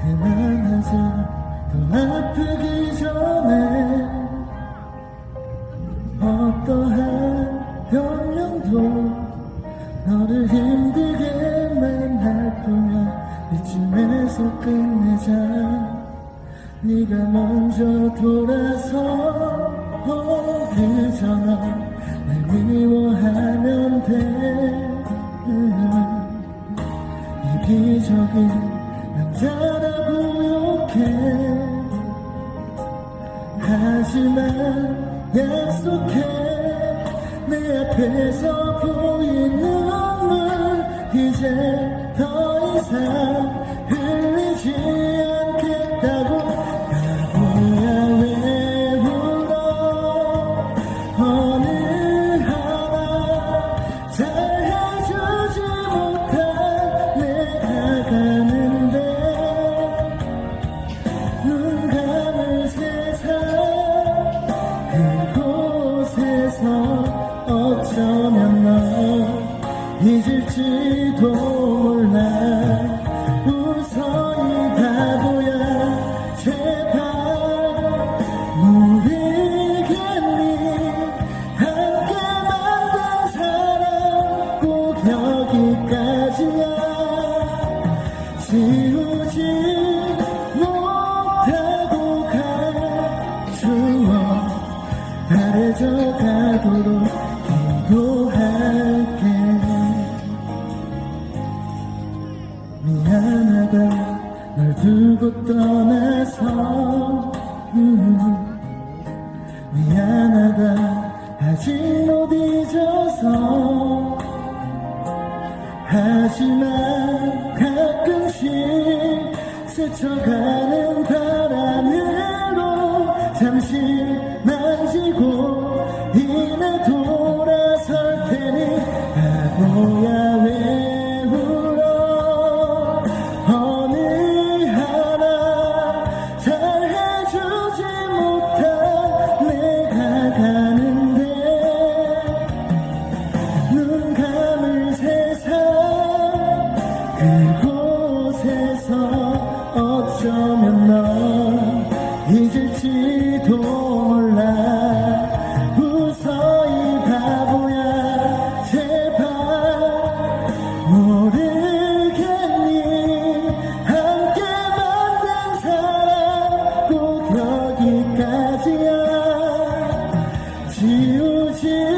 그만하자 더 아프기 전에 어떠한 변명도 너를 힘들게만 할 뿐이야. 이쯤에서 끝내자. 네가 먼저 돌아서 그저 널 미워하면 돼. 음, 이 기적인 남자라고 욕해. 하지만 약속해. 내 앞에서 보인 눈물 이제 더 이상 아직 못 잊어서? 하지만 가끔씩 스쳐가는 지우지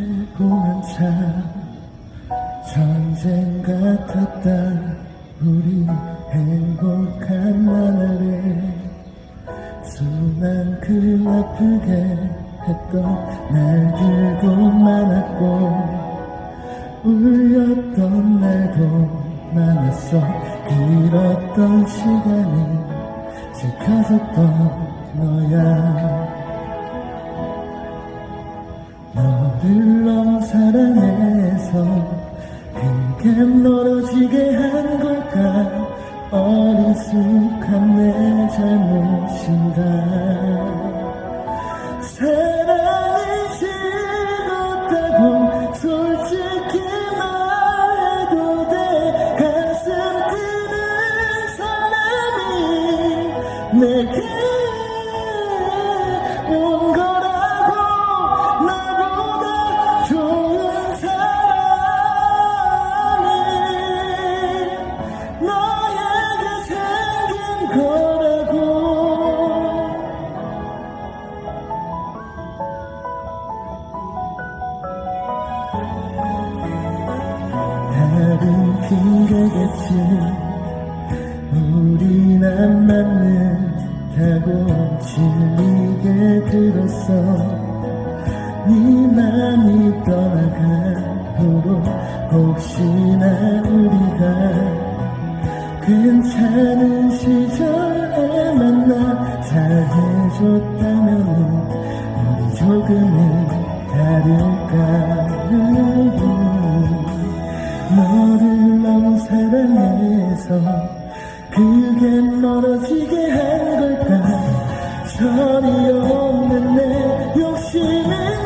달콤한 차 전쟁 같았다 우리 행복한 나날에 큼 아프게 했던 날들도 많았고 울렸던 날도 많았어. 길었던 시간이 지켜졌던 너야 너무 사랑해서 그게 멀어지게 한 걸까? 어리숙한 내 잘못인가 후로 혹시나 우리가 괜찮은 시절에 만나 잘해줬다면 우리 조금은 다를까 너를 너무 사랑해서 그게 멀어지게 한 걸까? 철이 없는 내 욕심인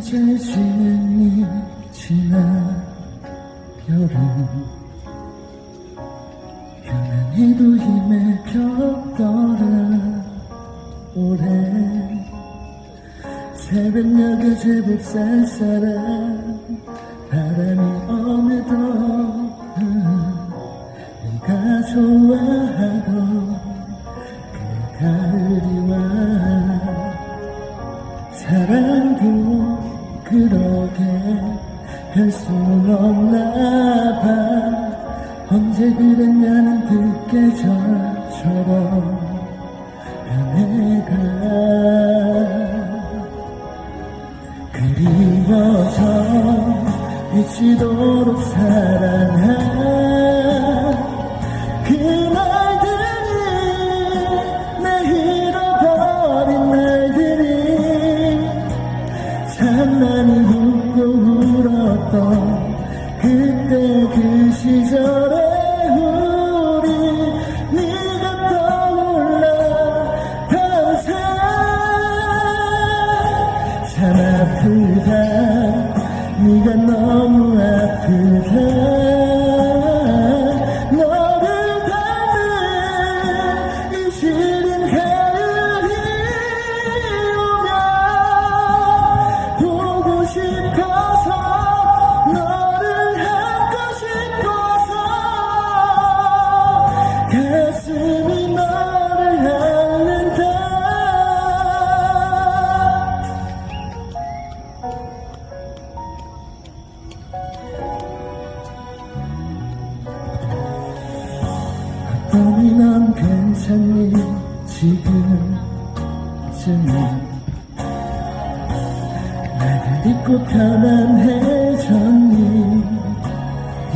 지냈니 지난 여름 유난히도 힘에 겹더라. 올해 새벽녘에 제법 쌀쌀한 바람이 어느덧 음, 네가 좋아하던 그 가을이 와 사랑도 그러게 할수 없나 봐. 언제 그랬냐는 그 계절처럼 변해가. 그리워져 미치도록 사랑한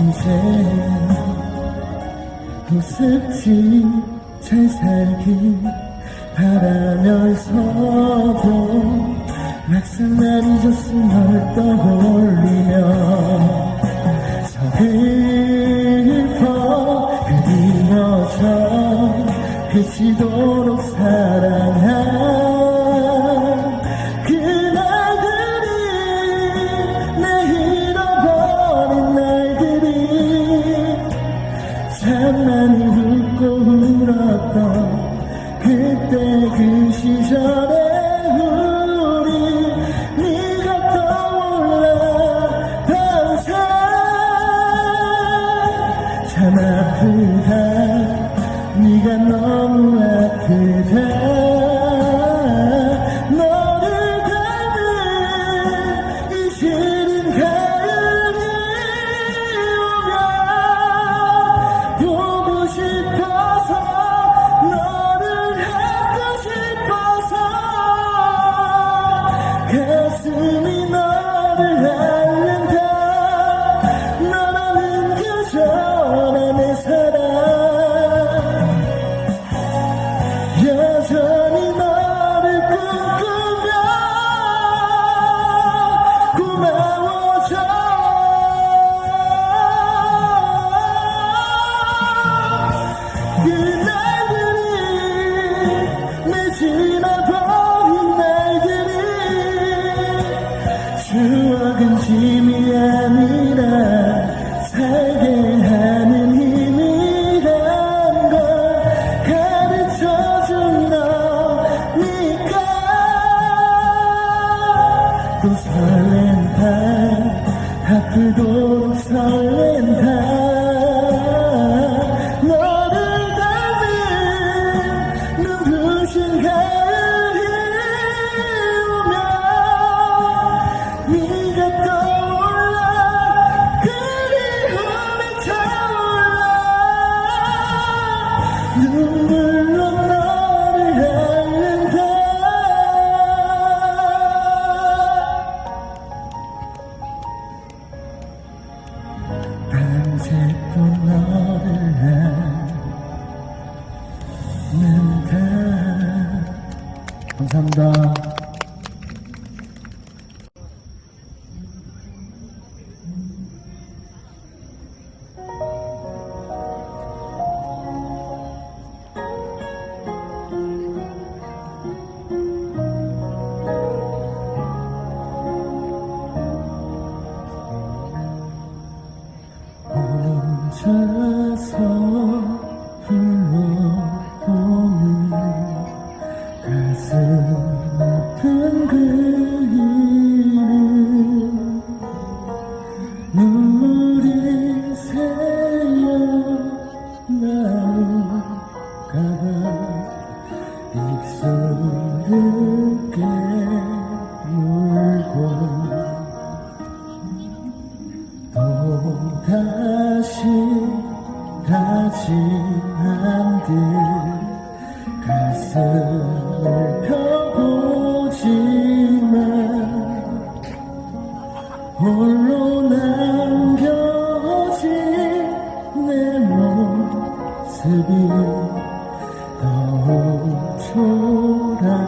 인생 무섭지 잘 살기 바라면서도 막상 날 잊었음 널 떠올리며 서글퍼 그리워져 그치도록 사랑하 가만히 웃고 울었던 그때 그 시절 to. 嗯 홀로 남겨진 내 모습이 더 초라해져